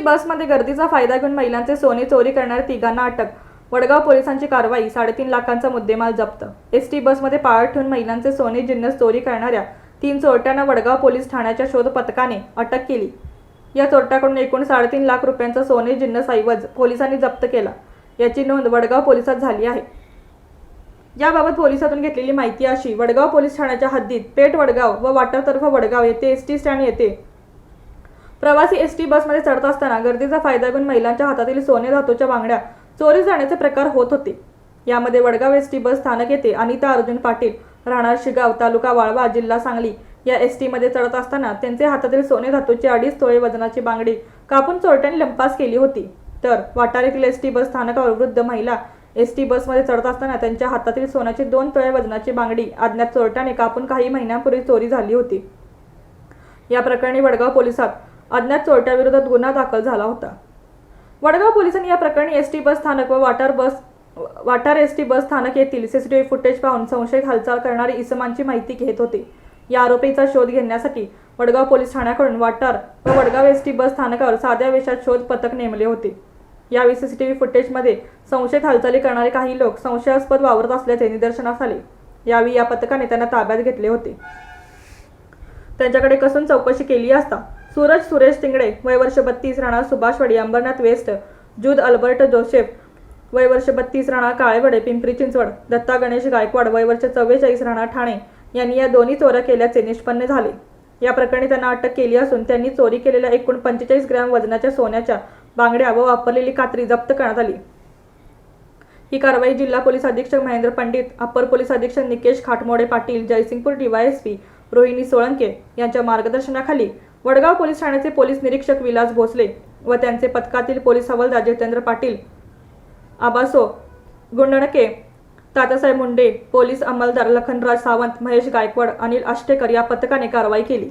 बसमध्ये गर्दीचा फायदा घेऊन महिलांचे सोने चोरी करणाऱ्या तिघांना अटक. वडगाव पोलिसांची कारवाई साडेतीन लाखांचा मुद्देमाल जप्त. एस टी बसमध्ये पाळत ठेवून महिलांचे सोने जिन्नस चोरी करणाऱ्या तीन चोरट्यांना वडगाव पोलीस ठाण्याच्या शोध पथकाने अटक केली. या चोरट्याकडून एकूण साडेतीन लाख रुपयांचा सोने जिन्नस ऐवज पोलिसांनी जप्त केला. याची नोंद वडगाव पोलिसात झाली आहे. याबाबत पोलिसातून घेतलेली माहिती अशी वडगाव पोलीस ठाण्याच्या हद्दीत पेठ वडगाव व वाटातर्फ वडगाव येथे एस टी स्टँड येथे प्रवासी एस टी बसमध्ये चढत असताना गर्दीचा फायदा घेऊन महिलांच्या हातातील सोने धातूच्या बांगड्या चोरी जाण्याचे प्रकार होत होते. यामध्ये वडगाव एस टी बस स्थानक येथे अनिता अर्जुन पाटील राहणार शिगाव तालुका वाळवा जिल्हा सांगली या एस टीमध्ये चढत असताना त्यांचे हातातील सोने धातूची अडीच तोळे वजनाची बांगडी कापून चोरट्यांनी लंपास केली होती. तर वाटारीतील एस टी बस स्थानकावर वृद्ध महिला एस टी बसमध्ये चढत असताना त्यांच्या हातातील सोन्याची दोन तोळे वजनाची बांगडी अज्ञात चोरट्याने कापून काही महिन्यांपूर्वी चोरी झाली होती. या प्रकरणी वडगाव पोलिसात अज्ञात चोरट्याविरोधात गुन्हा दाखल झाला होता. वडगाव पोलिसांनी या प्रकरणी एस टी बस स्थानक व Vatar bus Vatar S T bus स्थानक येथील सीसीटीव्ही फुटेज पाहून संशयित हालचाल करणारी इसमांची माहिती घेत होते. या आरोपीचा शोध घेण्यासाठी वडगाव पोलीस ठाण्याकडून वाटार व वडगाव एस टी बस स्थानकावर साध्या वेशात शोध पथक नेमले होते. यावेळी सीसीटीव्ही फुटेजमध्ये संशयित हालचाली करणारे काही लोक संशयास्पद वावरत असल्याचे निदर्शनास आले. यावेळी या पथकाने त्यांना ताब्यात घेतले होते. त्यांच्याकडे कसून चौकशी केली असता सूरज सुरेश तिंगडे वय वर्ष बत्तीस Rana Subhashwadi Ambarnath west Jude Albert Joseph वय वर्ष बत्तीस राणा काळेवडे पिंपरी चिंचवड दत्ता गणेश गायकवाड वय वर्ष चव्वेचाळीस राणा ठाणे यांनी या दोन्ही चोऱ्या केल्याचे निष्पन्न झाले. या प्रकरणी त्यांना अटक केली असून त्यांनी चोरी केलेल्या एकूण पंचेचाळीस ग्रॅम वजनाच्या सोन्याच्या बांगड्या व वापरलेली कात्री जप्त करण्यात आली. ही कारवाई जिल्हा पोलीस अधीक्षक महेंद्र पंडित अप्पर पोलीस अधीक्षक निकेश खाटमोडे पाटील जयसिंगपूर डीवायएसपी रोहिणी सोळंके यांच्या मार्गदर्शनाखाली वडगाव पोलीस ठाण्याचे पोलीस निरीक्षक विलास भोसले व त्यांचे पथकातील पोलीस हवालदार जितेंद्र पाटील आबासो गुंडणके तात्यासाहेब मुंडे पोलीस अंमलदार लखनराज सावंत महेश गायकवाड अनिल आष्टेकर या पथकाने कारवाई केली.